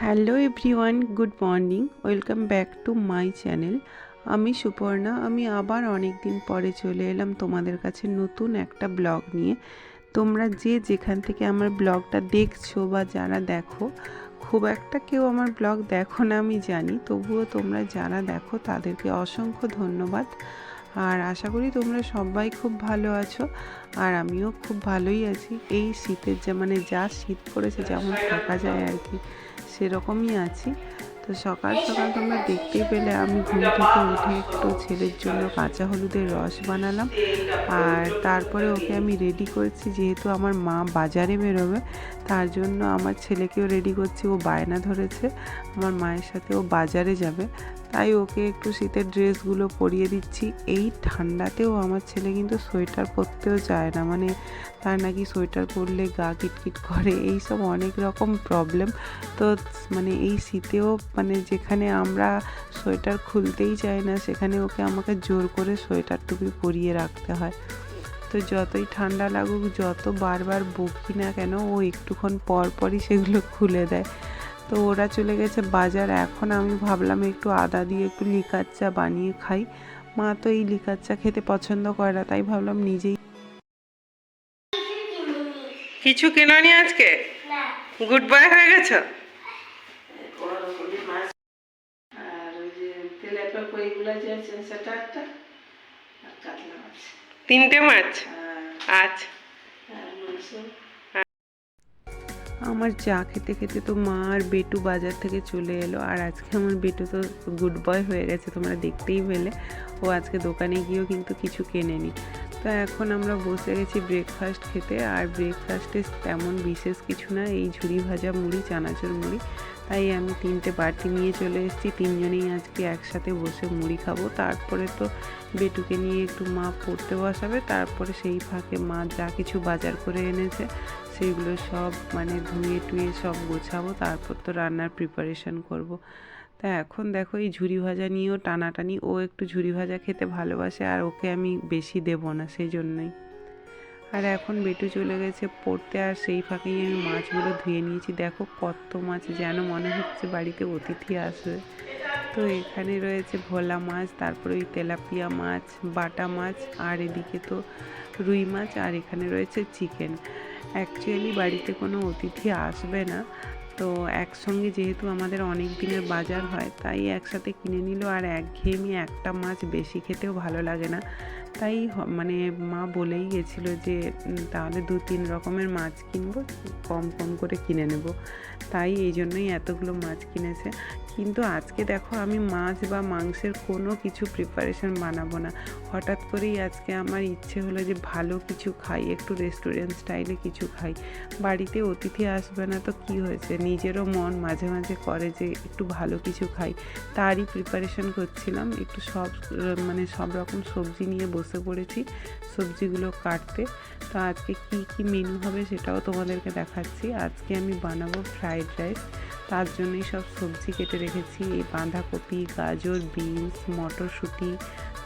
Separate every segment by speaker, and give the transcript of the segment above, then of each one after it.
Speaker 1: Hello everyone, good morning. Welcome back to my channel. আমি সুপর্ণা, আমি আবার অনেক দিন পরে চলে এলাম তোমাদের কাছে নতুন একটা ব্লগ নিয়ে। তোমরা যে যেখান থেকে আমার ব্লগটা দেখছ বা যারা দেখো, খুব একটা কেউ আমার ব্লগ দেখো না, আমি জানি। তবুও তোমরা যারা দেখো, তাদেরকে অসংখ্য ধন্যবাদ। আর আশা করি তোমরা সবাই খুব ভালো আছো, আর আমিও খুব ভালোই আছি। এই শীতের যে মানে যা শীত পড়েছে, যেমন থাকা যায় আর কি। সেরকমই আছি। তো সকাল সকাল তোমরা দেখতেই পেলে আমি ঘুম থেকে উঠে একটু ছেলের জন্য কাঁচা হলুদের রস বানালাম। আর তারপরে ওকে আমি রেডি করেছি, যেহেতু আমার মা বাজারে বেরোবে, তার জন্য আমার ছেলেকেও রেডি করছি, ও বায়না ধরেছে। আমার মায়ের সাথে ও বাজারে যাবে। তাই ওকে একটু শীতের ড্রেসগুলো পরিয়ে দিচ্ছি। এই ঠান্ডাতেও আমার ছেলে কিন্তু সোয়েটার পরতেও চায় না। মানে তার নাকি সোয়েটার পরলে গা কিটকিট করে এই সব অনেক রকম প্রবলেম তো মানে এই শীতেও মানে যেখানে আমরা সোয়েটার খুলতেই চাই না, সেখানে ওকে আমাকে জোর করে সোয়েটার টুপি পরিয়ে রাখতে হয়। তো যতই ঠান্ডা লাগুক, যত বারবার বকি না কেন, ও একটুক্ষণ পর পরই সেগুলো খুলে দেয়। তো ওরা চলে গেছে বাজার। এখন আমি ভাবলাম একটু আদা দিয়ে একটু লিকার চা বানিয়ে খাই। মা তো এই লিকার চা খেতে পছন্দ করে না তাই ভাবলাম নিজেই কিছু কেননি আজকে? গুড বাই হয়ে গেছো? তিনটে মাছ?
Speaker 2: যে
Speaker 1: আমার চা খেতে খেতে তো মা আর বেটু বাজার থেকে চলে এলো। আর আজকে আমার বেটু তো গুড বয় হয়ে গেছে, তোমরা দেখতেই পেলে। ও আজকে দোকানে গিয়েও কিন্তু কিছু কেনেনি। তো এখন আমরা বসে গেছি ব্রেকফাস্ট খেতে। আর ব্রেকফাস্টে তেমন বিশেষ কিছু না, এই ঝুড়ি ভাজা মুড়ি, চানাচুর মুড়ি। তাই আমি তিনটে বাটি নিয়ে চলে এসেছি, তিনজনেই আজকে একসাথে বসে মুড়ি খাব। তারপরে তো বেটুকে নিয়ে একটু মা পড়তে বসাবে। তারপরে সেই ফাঁকে মা যা কিছু বাজার করে এনেছে সেইগুলো সব মানে ধুয়ে টুয়ে সব গোছাবো, তারপর তো রান্নার প্রিপারেশন করব। তা এখন দেখো এই ঝুরি ভাজা নিয়েও টানাটানি, ও একটু ঝুরি ভাজা খেতে ভালোবাসে আর ওকে আমি বেশি দেবো না সেই জন্যই। আর এখন বেটু চলে গেছে পড়তে আর সেই ফাঁকেই আমি মাছগুলো ধুয়ে নিয়েছি। দেখো কত মাছ যেন মনে হচ্ছে বাড়িতে অতিথি আসবে। তো এখানে রয়েছে ভোলা মাছ, তারপরে ওই তেলাপিয়া মাছ, বাটা মাছ, আর এদিকে তো রুই মাছ, আর এখানে রয়েছে চিকেন। অ্যাকচুয়ালি বাড়িতে কোনো অতিথি আসবে না। তো একসঙ্গে যেহেতু আমাদের অনেক দিনের বাজার হয়, তাই একসাথে কিনে নিল আর একঘেয়েমি একটা মাছ বেশি খেতেও ভালো লাগে না। তাই মানে মা বলেই গেছিল যে তাহলে দু তিন রকমের মাছ কিনবো, কম কম করে কিনে নেব। তাই এই জন্যই এতগুলো মাছ কিনেছে। কিন্তু আজকে দেখো আমি মাছ বা মাংসের কোনো কিছু প্রিপারেশন বানাবো না। হঠাৎ করেই আজকে আমার ইচ্ছে হলো যে ভালো কিছু খাই, একটু রেস্টুরেন্ট স্টাইলে কিছু খাই। বাড়িতে অতিথি আসবে না তো কি হয়েছে? নিজেরও মন মাঝে মাঝে করে যে একটু ভালো কিছু খাই, তারই প্রিপারেশন করছিলাম। একটু সব মানে সব রকম সবজি নিয়ে বসে পড়েছি, সবজিগুলো কাটতে। তো আজকে কি কি মেনু হবে সেটাও তোমাদেরকে দেখাচ্ছি। আজকে আমি বানাবো ফ্রাইড রাইস তার জন্যই সব সবজি কেটে রেখেছি। এই বাঁধাকপি, গাজর, বিনস, মটরশুঁটি,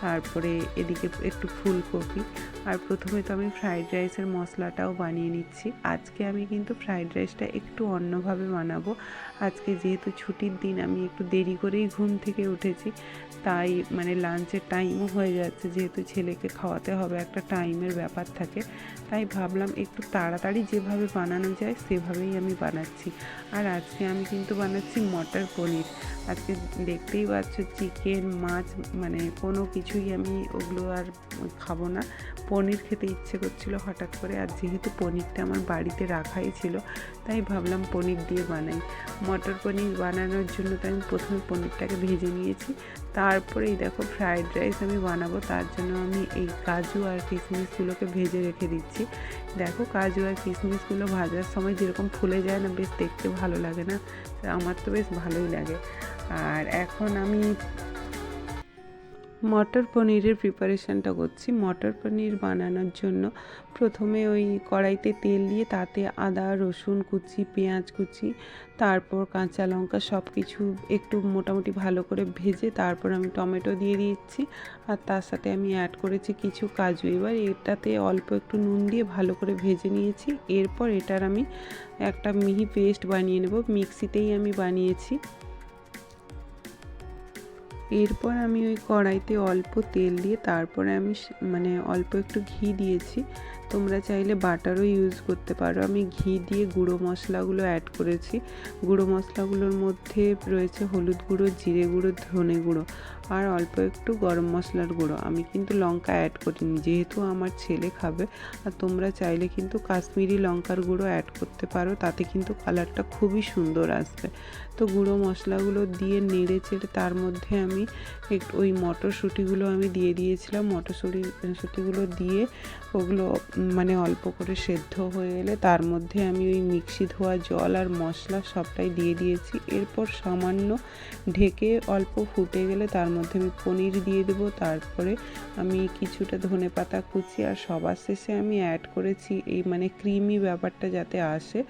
Speaker 1: তারপরে এদিকে একটু ফুলকপি। আর প্রথমে তো আমি ফ্রাইড রাইসের মশলাটাও বানিয়ে নিচ্ছি। আজকে আমি কিন্তু ফ্রাইড রাইসটা একটু অন্যভাবে বানাবো। আজকে যেহেতু ছুটির দিন, আমি একটু দেরি করেই ঘুম থেকে উঠেছি। তাই মানে লাঞ্চের টাইমও হয়ে যাচ্ছে, যেহেতু ছেলেকে খাওয়াতে হবে, একটা টাইমের ব্যাপার থাকে। তাই ভাবলাম একটু তাড়াতাড়ি যেভাবে বানানো যায়, সেভাবেই আমি বানাচ্ছি। আর আজকে আমি কিন্তু বানাচ্ছি মটর পনির। আজকে দেখতেই পাচ্ছ চিকেন মাছ মানে কোনো কিছুই আমি ওগুলো আর খাব না। পনির খেতে ইচ্ছে করছিল হঠাৎ করে, আর যেহেতু পনিরটা আমার বাড়িতে রাখাই ছিল, তাই ভাবলাম পনির দিয়ে বানাই। মটর পনির বানানোর জন্য তো আমি প্রথমে পনিরটাকে ভেজে নিয়েছি। তারপরেই দেখো ফ্রাইড রাইস আমি বানাবো, তার জন্য আমি এই কাজু আর কিশমিশগুলোকে ভেজে রেখে দিচ্ছি। দেখো কাজু আর কিশমিশগুলো ভাজার সময় যেরকম ফুলে যায় না, বেশ দেখতে ভালো লাগে না। আমার তো বেশ ভালোই লাগে। আর এখন আমি মটর পনিরের প্রিপারেশনটা করছি। মটর পনির বানানোর জন্য প্রথমে ওই কড়াইতে তেল দিয়ে তাতে আদা, রসুন কুচি, পেঁয়াজ কুচি, তারপর কাঁচা লঙ্কা সব কিছু একটু মোটামুটি ভালো করে ভেজে তারপর আমি টমেটো দিয়ে দিচ্ছি। আর তার সাথে আমি অ্যাড করেছি কিছু কাজু। এবার এটাতে অল্প একটু নুন দিয়ে ভালো করে ভেজে নিয়েছি। এরপর এটার আমি একটা মিহি পেস্ট বানিয়ে নেব। মিক্সিতেই আমি বানিয়েছি। এরপর আমি ওই কড়াইতে অল্প তেল দিয়ে তারপরে আমি মানে অল্প একটু ঘি দিয়েছি। তোমরা চাইলে বাটারও ইউজ করতে পারো। আমি ঘি দিয়ে গুঁড়ো মশলাগুলো অ্যাড করেছি। গুঁড়ো মশলাগুলোর মধ্যে রয়েছে হলুদ গুঁড়ো, জিরে গুঁড়ো, ধনে গুঁড়ো আর অল্প একটু গরম মশলার গুঁড়ো। আমি কিন্তু লঙ্কা অ্যাড করিনি, যেহেতু আমার ছেলে খাবে। আর তোমরা চাইলে কিন্তু কাশ্মীরি লঙ্কার গুঁড়ো অ্যাড করতে পারো, তাতে কিন্তু কালারটা খুবই সুন্দর আসবে। তো গুঁড়ো মশলাগুলো দিয়ে নেড়ে চেড়ে তার মধ্যে আমি একটু ওই মটরশুঁটিগুলো আমি দিয়ে দিয়েছিলাম। মটরশুঁটি শুঁটিগুলো দিয়ে ওগুলো মানে অল্প করে সেদ্ধ হয়ে এলে তার মধ্যে আমি ওই মিক্সি ধোয়া জল আর মশলা সবটাই দিয়ে দিয়েছি। এরপর সামান্য ঢেকে অল্প ফুটে গেলে তার মধ্যে আমি পনির দিয়ে দেবো। তারপরে আমি কিছুটা ধনে পাতা কুচি আর সবার শেষে আমি অ্যাড করেছি এই মানে ক্রিমি ব্যাপারটা যাতে আসে।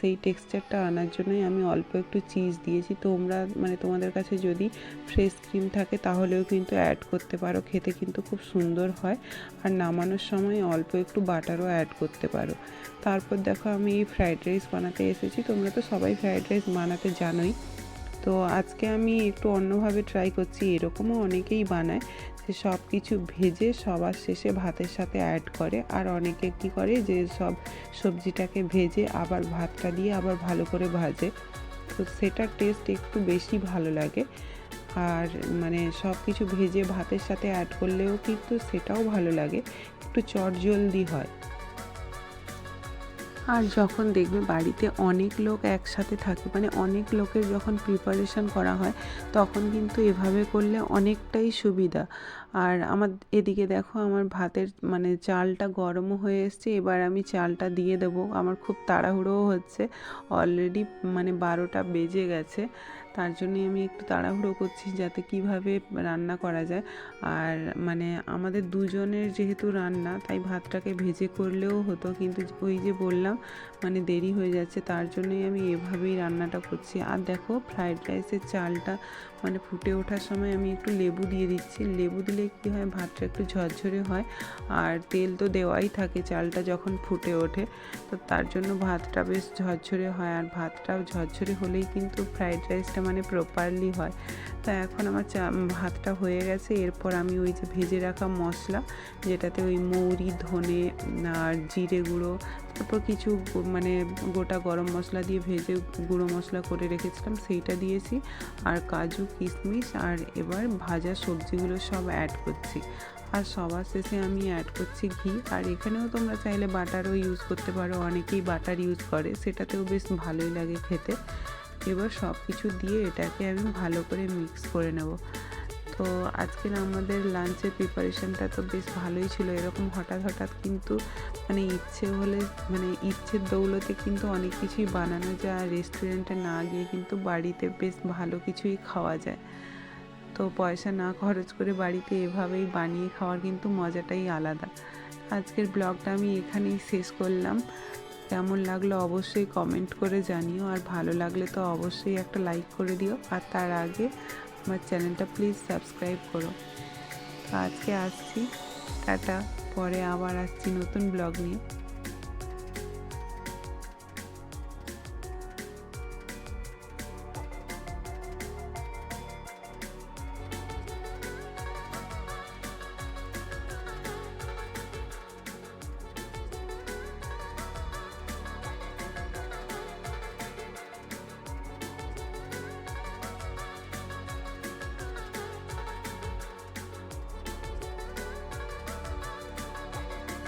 Speaker 1: সেই টেক্সচারটা আনার জন্যই আমি অল্প একটু চিজ দিয়েছি। তোমরা মানে তোমাদের কাছে যদি ফ্রেশ ক্রিম থাকে, তাহলেও কিন্তু অ্যাড করতে পারো। খেতে কিন্তু খুব সুন্দর হয়। আর নামানোর সময় অল্প একটু বাটারও অ্যাড করতে পারো। তারপর দেখো আমি এই ফ্রাইড রাইস বানাতে এসেছি। তোমরা তো সবাই ফ্রাইড রাইস বানাতে জানোই। তো আজকে আমি একটু অন্যভাবে ট্রাই করছি, এরকমও অনেকেই বানায় যে সব কিছু ভেজে সবার শেষে ভাতের সাথে অ্যাড করে। আর অনেকে কী করে যে সব সবজিটাকে ভেজে আবার ভাতটা দিয়ে আবার ভালো করে ভাজে। তো সেটার টেস্ট একটু বেশি ভালো লাগে। আর মানে সব কিছু ভেজে ভাতের সাথে অ্যাড করলেও কিন্তু সেটাও ভালো লাগে। একটু চটজলদি হয়। আর যখন দেখবে বাড়িতে অনেক লোক একসাথে থাকে মানে অনেক লোকের যখন প্রিপারেশন করা হয়, তখন কিন্তু এভাবে করলে অনেকটাই সুবিধা। আর আমার এদিকে দেখো আমার ভাতের মানে চালটা গরমও হয়ে এসছে, এবার আমি চালটা দিয়ে দেবো। আমার খুব তাড়াহুড়োও হচ্ছে অলরেডি মানে বারোটা বেজে গেছে। তার জন্যই আমি একটু তাড়াহুড়ো করছি যাতে কীভাবে রান্না করা যায়। আর মানে আমাদের দুজনের যেহেতু রান্না, তাই ভাতটাকে ভেজে করলেও হতো। কিন্তু ওই যে বললাম মানে দেরি হয়ে যাচ্ছে, তার জন্যই আমি এভাবেই রান্নাটা করছি। আর দেখো ফ্রায়েড রাইসের চালটা মানে ফুটে ওঠার সময় আমি একটু লেবু দিয়ে দিচ্ছি। লেবু দিলে কী হয়? ভাতটা একটু ঝরঝরে হয় আর তেল তো দেওয়াই থাকে চালটা যখন ফুটে ওঠে। তো তার জন্য ভাতটা বেশ ঝরঝরে হয় আর ভাতটা ঝরঝরে হলেই কিন্তু ফ্রাইড রাইসটা মানে প্রপারলি হয়। তা এখন আমার চা ভাতটা হয়ে গেছে। এরপর আমি ওই যে ভেজে রাখা মশলা, যেটাতে ওই মৌরি, ধনে আর জিরে গুঁড়ো, তারপর কিছু মানে গোটা গরম মশলা দিয়ে ভেজে গুঁড়ো মশলা করে রেখেছিলাম, সেইটা দিয়েছি। আর কাজু, কিশমিশ, আর এবার ভাজা সবজিগুলো সব অ্যাড করছি। আর সবার শেষে আমি অ্যাড করছি ঘি। আর এখানেও তোমরা চাইলে বাটারও ইউজ করতে পারো, অনেকেই বাটার ইউজ করে, সেটাতেও বেশ ভালোই লাগে খেতে। এবার সব কিছু দিয়ে এটাকে আমি ভালো করে মিক্স করে নেব। তো আজকের আমাদের লাঞ্চের প্রিপারেশনটা তো বেশ ভালোই ছিল। এরকম হঠাৎ হঠাৎ কিন্তু মানে ইচ্ছে হলে মানে ইচ্ছের দৌলতে কিন্তু অনেক কিছুই বানানো যায় আর রেস্টুরেন্টে না গিয়ে কিন্তু বাড়িতে বেশ ভালো কিছুই খাওয়া যায়। তো পয়সা না খরচ করে বাড়িতে এভাবেই বানিয়ে খাওয়ার কিন্তু মজাটাই আলাদা। আজকের ব্লগটা আমি এখানেই শেষ করলাম। কেমন লাগল অবশ্যই কমেন্ট করে জানিও। আর ভালো লাগলে তো অবশ্যই একটা লাইক করে দিও। আর তার আগে আমার চ্যানেলটা প্লিজ সাবস্ক্রাইব করো। তো আজকে আসছি। টাটা। পরে আবার আসছি নতুন ব্লগ নিয়ে।